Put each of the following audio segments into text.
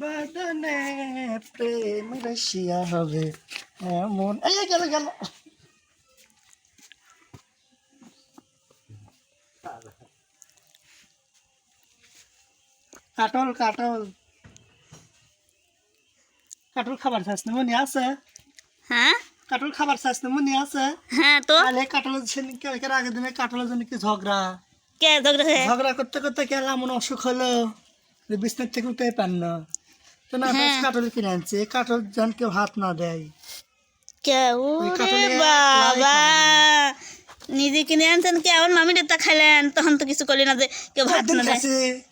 বাদনে প্রেম রসিয়া হবে এমন এই গেল গেল কাটল কাটল। কাটল খাবার চাস না মনে আছে? হ্যাঁ? কাটল খাবার চাস না মনে আছে? হ্যাঁ তো? তাহলে কাটলের সেদিন আগের দিনে কাটলের জন্য কি ঝগড়া? কে ঝগড়া ঝগড়া করতে করতে অসুখ হলো? বিছনার থেকে উঠতে পার না। তো না হ্যাঁ। কাটল কিনে আনছে। কাটল যেন কেউ হাত না দেয়। বাবা। নিজে কিনে আনছেন কে? আমার মামির তা খাইলেন। তখন তো কিছু করলি না যে কেউ ভাত না দেয়।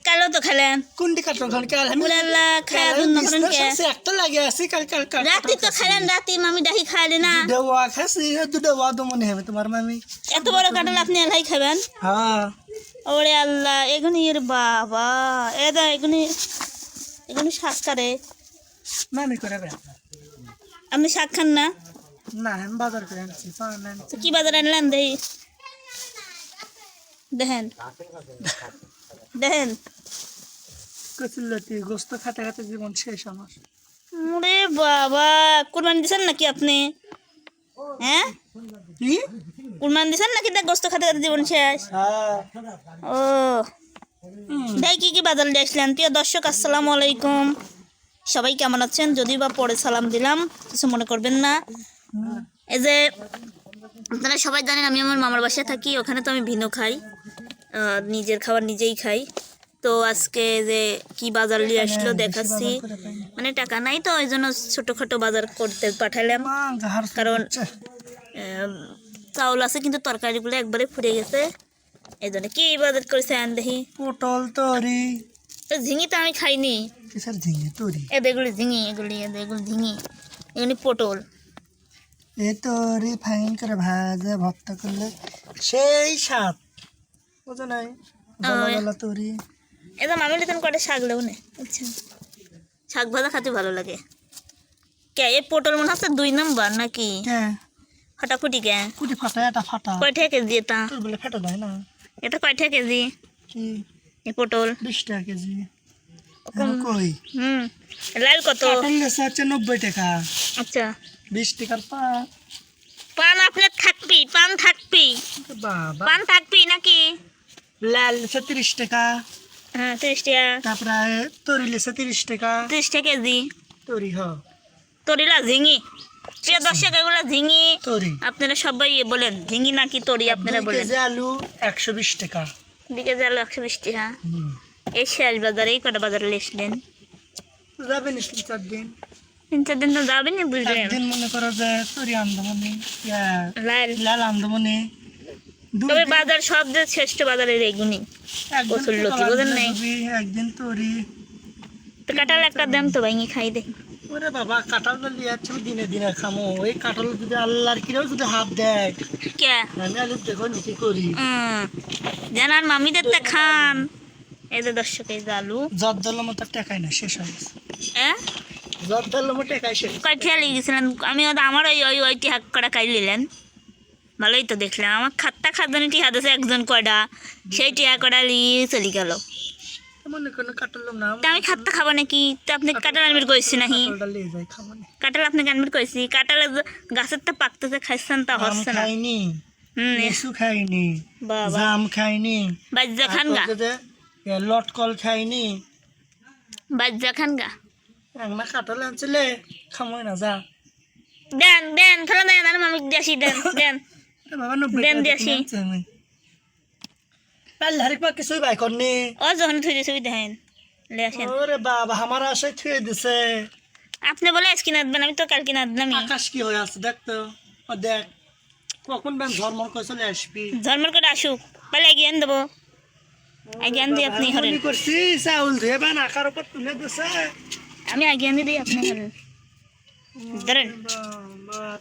কালো তো খাইলেন। কোনটি কাটল খান কাল খায়া দুন নকরেন কে? একটা লাগে আছে। কাল কাল কাল রাতি তো খাইলেন রাতি মামি ডাহি খাইলি না। দেওয়া খাসি দুটো ওয়াদ মনে হবে তোমার মামি। এত বড় কাটল আপনি এলাই খাবেন? হ্যাঁ। ওরে আল্লাহ এগুনি এর বাবা। এ দা এগুনি এগুনি শাক করে মামি করে বে আপনি শাক খান না? না আমি বাজার করে আনছি কি বাজার আনলেন? দেহি দেখেন। দেখেন। কচুল্লতি গোস্ত খাতে খাতে জীবন শেষ আমার। ওরে বাবা কুরবানি দিছেন নাকি আপনি? হ্যাঁ? কি? কুরবানি দিছেন নাকি দেখ গোস্ত খাতে খাতে জীবন শেষ? ও। দেখ কি কি বাজার দিয়ে আসলেন? প্রিয় দর্শক, আসসালামু আলাইকুম। সবাই কেমন আছেন? যদি বা পরে সালাম দিলাম, কিছু মনে করবেন না। এই যে, আপনারা সবাই জানেন আমি আমার মামার বাসায় থাকি, ওখানে তো আমি ভিন্ন খাই। নিজের খাবার নিজেই খাই। তো আজকে যে কি বাজার নিয়ে আসলো দেখাচ্ছি। মানে টাকা নাই তো, ওই জন্য ছোটোখাটো বাজার করতে পাঠালাম। কারণ চাউল আছে কিন্তু তরকারিগুলো একবারে ফুরে গেছে। এই জন্য কি বাজার করেছে আন দেখি। পটল তরি। তো ঝিঙি তো আমি খাইনি। কিসের ঝিঙে? তরি। এদেরগুলি ঝিঙি এগুলি এদেরগুলি ঝিঙি এগুলি পটল। এ তরি ফাইন করে ভাজা ভর্তা করলে সেই স্বাদ। বুঝো নাই? জ্বালা তরি। এটা মামি লিতেন কটা শাক লেও নে আচ্ছা। শাক ভাজা খেতে ভালো লাগে। কে এই পটল মনে হচ্ছে দুই নম্বর নাকি? হ্যাঁ ফাটাফুটি কে কুটি ফাটা এটা ফাটা। কয়টা কেজি এটা? তোর বলে ফেটে দেয় না। এটা কয়টা কেজি? কি? এই পটল। বিশ টাকা কেজি। কই? হুম। লাল কত? লেছে হচ্ছে নব্বই টাকা। আচ্ছা। বিশ টাকার পা পান আপনার থাকবি পান থাকবি। বাবা। পান থাকবি নাকি? লাল তিরিশ টাকা। হ্যাঁ তিরিশ টাকা। তারপরে তরি লেছে তিরিশ টাকা। তিরিশ টাকা কেজি। তরি হ। তরিলা ঝিঙি। প্রিয় দর্শক এগুলো ঝিঙি। আপনারা সবাই বলেন ঝিঙি নাকি তরি? আপনারা দুই বলেন। আলু একশো বিশ টাকা। দিকে যালো একশো বিশ টাকা? এই শেষ বাজারে এই কটা বাজারে লেসলেন? যাবে চার দিন। তিন চার দিন তো যাবেন বুঝলেন? একদিন মনে করো যে তরি আন্দমনি লাল। লাল আন্দমনি তবে বাজার সব যে শ্রেষ্ঠ বাজারের এগুনি। বোঝেন নাই? একদিন তরি। তো কাটাল একটা দাম তো ভাঙি খাই দে। ওরে বাবা লিয়ে যাচ্ছে দিনে দিনে খামো। ওই কাঁঠাল যদি আল্লাহর কিরেও যদি হাত দেয় কে? আমি আলু দেখো নি কি করি? জানার মামিদের তা খান। এই যে দর্শক এই যে আলু। জব দলের মতো টেকাই না শেষ হয়ে গেছে। হ্যাঁ জব দলের মতো টেকাই শেষ কয় গেছিলেন? আমি আমার ওই ওই ওই টিহা কটা খাই নিলেন ভালোই তো দেখলাম। আমার খাত্তা খাদ্যানি টিহা দিয়েছে একজন কয়টা সেই টিহা কটা নিয়ে চলে গেল। আমি খাত্তা খাব নাকি? আপনি আনবির কইছি নাকি? আপনাকে আনবির কইছি? পাকতেছে খাইছেন তা হচ্ছে না। খাইনি জাম খাইনি বাজ্জা খান গা। লটকল খাইনি। বাজ্জা খান গা। একনা কাঁঠাল আনছিলে খামোই না যা। দেন দেন ফেলে দেন আর মামিক দিয়ে আসি দেন। দেন দেন টাকা দিয়ে দিয়ে পারলে হারিক পা কিছুই বাই করনি ও যখন থুই দিয়েছে দেখেন। লে আসেন। ওরে বাবা আমার আশায় থুয়ে দিছে। আপনি বলে আজকে নাচবেন আমি তো কালকে নাচলামই আকাশ কি হয়ে আছে দেখ তো। ও দেখ কখন বেন ঝরমর করে চলে আসবি? ঝলমল করে আসুক পালে আন দেবো। এগিয়ে আন আপনি হরেন করছি চাউল ধুয়ে বেন আকার উপর তুলে দিছে। আমি আগে আনি দিই আপনি হরেন ধরেন।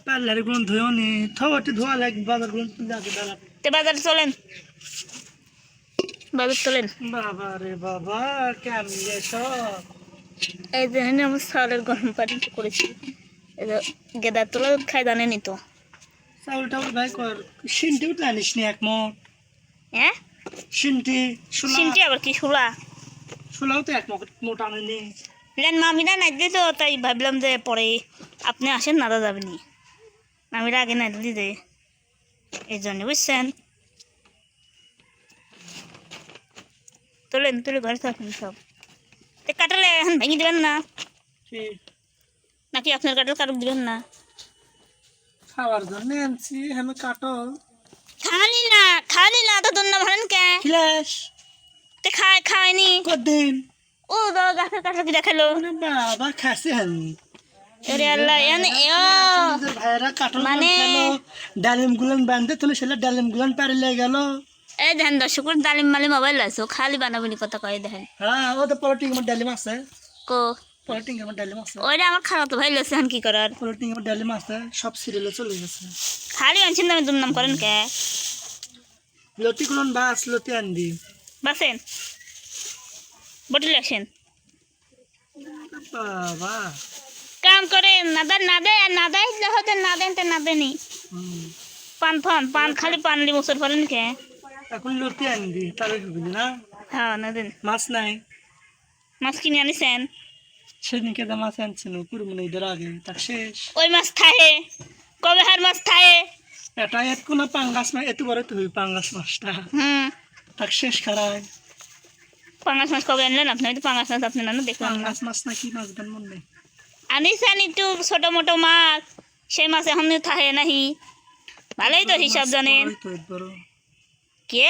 পারলে হারিকগুলো ধুয়েও নি থবটি ধোয়া লাগবে বাজারগুলো তে বাজার চলেন। বাজার চলেন বাবা রে বাবা কেমন সব? এই যে আমার চাউলের গরম পানি করেছি। এই যে গেদা তোলা খাই জানেনি তো চাউল টাউল ভাই কর সিনটি উঠলে আনিস নি এক মন হ্যাঁ? সিনটি সিনটি আবার কি শুলা ছোলাও তো এক মোটা আনেনি। লেন মামিরা নাই দিলে তো তাই ভাবলাম যে পরে আপনি আসেন নাদা যাবেনি। মামিরা আগে নাই দিলি যে এই জন্য বুঝছেন? তোলেন তুলে ঘরে থাকুন সব। কাটালে এখন ভেঙে দেবেন না। নাকি আপনার কাটাল কাটক দিবেন না? খাওয়ার জন্য আনছি আমি কাটল। খালি না খালি না তো দন্য ভালেন কে? খিলাস তে খায় খায়নি। কদিন ও দো গাছের কাটা কি দেখাল? মানে বাবা খাসি আমি ওরে আল্লাহ এনে নিজের ভাইয়েরা কাটল মানে- ডালিম গুলান বান্ধে তুলে সেটা ডালিম গুলান পারিলে গেল। এই দেখেন দর্শক ডালিম মালি মোবাইল আছে খালি বানাবনি কথা কয়ে দেখেন। হ্যাঁ ও তো পলিটিং আমার ডালিম আছে। কো? পলিটিং আমার ডালিম আছে। ওইটা আমার খারাপ তো ভাই লেছে এখন কি করার? পলিটিং আমার ডালিম আছে সব সিরিয়ালে চলে গেছে। খালি আনছেন দামে দুর্নাম করেন কে? লতি গুলান বাস লতি আনবি। বাসেন। বটিলে আসেন বাবা। কাম করেন না দেন না দেয় আর না দেয় হতে না দেন তো না দেনি পান ফান পান খালি পান লি ফলেন কে? এখন লতি আনবি তাহলে বুঝলি না? হ্যাঁ না দেন। মাছ নাই। মাছ কিনে আনিছেন? সেদিনকে তো মাছ আনছিল কুড়মুনি ঈদের আগে তার শেষ। ওই মাছ থাহে। কবে হার মাছ থাহে? এটা কোনো পাঙ্গাস মাছ এত বড় তুই পাঙ্গাস মাছটা। হুম। তার শেষ খারায়। পাঙ্গাস মাছ কবে আনলেন? আপনি হয়তো পাঙ্গাস মাছ আপনি না দেখলাম না পাঙ্গাস মাছ না কি মাছ দেন মনে আনিছেন একটু ছোট মোটো মাছ। সেই মাছ এখন থাহে নাহি। ভালোই তো হিসাব জানেন। কে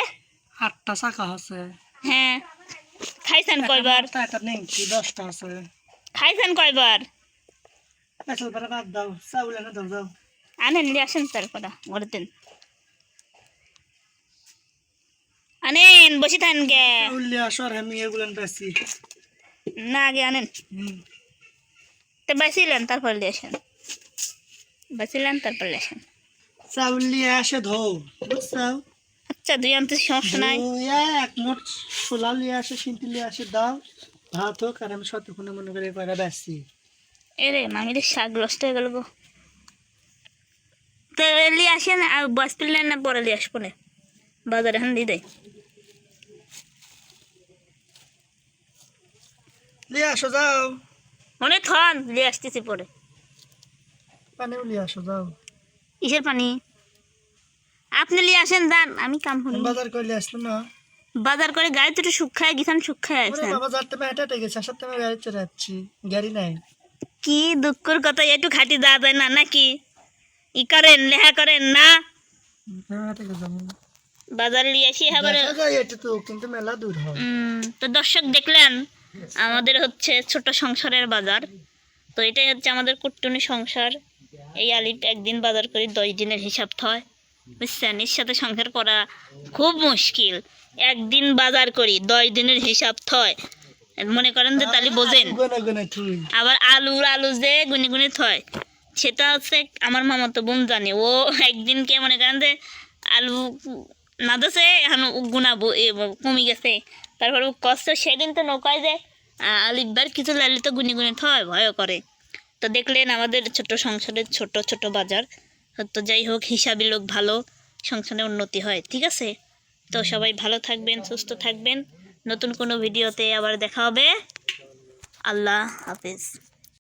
আটটা চাকা আছে হ্যাঁ খাইছেন কয়বার একটা একটা নেই কি দশটা আছে খাইছেন কয়বার আসল বেড়া বাদ দাও চাউল এনে দাও যাও আনেন নিয়ে আসেন তারপরে ঘরে দেন আনেন বসে থাকেন গে চাউল নিয়ে আসো আর আমি এগুলো বেশি না আগে আনেন হুম তো বাঁচিলেন তারপরে নিয়ে আসেন বাঁচিলেন তারপরে নিয়ে আসেন চাউল নিয়ে আসে ধো বুঝছ আচ্ছা দুই আনতে সমস্যা নাই। এক মোট ছোলা নিয়ে আসে সিন্তি নিয়ে আসে দাও। ভাত হোক আর আমি সতক্ষণে মনে করে কয়টা বেশি এরে মামির শাক নষ্ট হয়ে গেল গো। তো নিয়ে আসেন আর বাস পিলেন না পরে নিয়ে আসব না। বাজারে এখন দিয়ে দেয় নিয়ে আসো যাও। মনে থন নিয়ে আসতেছি পরে। পানিও নিয়ে আসো যাও। কিসের পানি? আপনি নিয়ে আসেন দান আমি কাম করি বাজার করলে আসলো না। বাজার করে গাড়ি তো একটু শুকায় গেছেন শুকায় আসেন। বাবা যাতে হেঁটে হেঁটে গেছে আসার তুমি গাড়ি চলে যাচ্ছি গাড়ি নাই। কি দুঃখের কথা একটু খাটি দেওয়া যায় না নাকি? ই করেন লেহা করেন না? বাজার নিয়ে আসি আবার এটা তো কিন্তু মেলা দূর হয়। তো দর্শক দেখলেন আমাদের হচ্ছে ছোট সংসারের বাজার। তো এটাই হচ্ছে আমাদের কুট্টুনি সংসার। এই আলিপ একদিন বাজার করি দশ দিনের হিসাব থয়। বুঝছেন? এর সাথে সংসার করা খুব মুশকিল। একদিন বাজার করি দশ দিনের হিসাব থয়। মনে করেন যে তাহলে বোঝেন। আবার আলুর আলু যে গুনি গুনি থয়। সেটা হচ্ছে আমার মামা তো বোন জানে। ও একদিনকে মনে করেন যে আলু না দেছে এখন গুনাবো এ কমে গেছে। তারপরে কষ্ট সেদিন তো নৌকায় যে আলিবার কিছু লালি তো গুনি গুনি থয় ভয় করে। তো দেখলেন আমাদের ছোট সংসারের ছোট ছোট বাজার। তো যাই হোক হিসাবে লোক ভালো সংসারে উন্নতি হয় ঠিক আছে? তো সবাই ভালো থাকবেন সুস্থ থাকবেন। নতুন কোনো ভিডিওতে আবার দেখা হবে। আল্লাহ হাফিজ।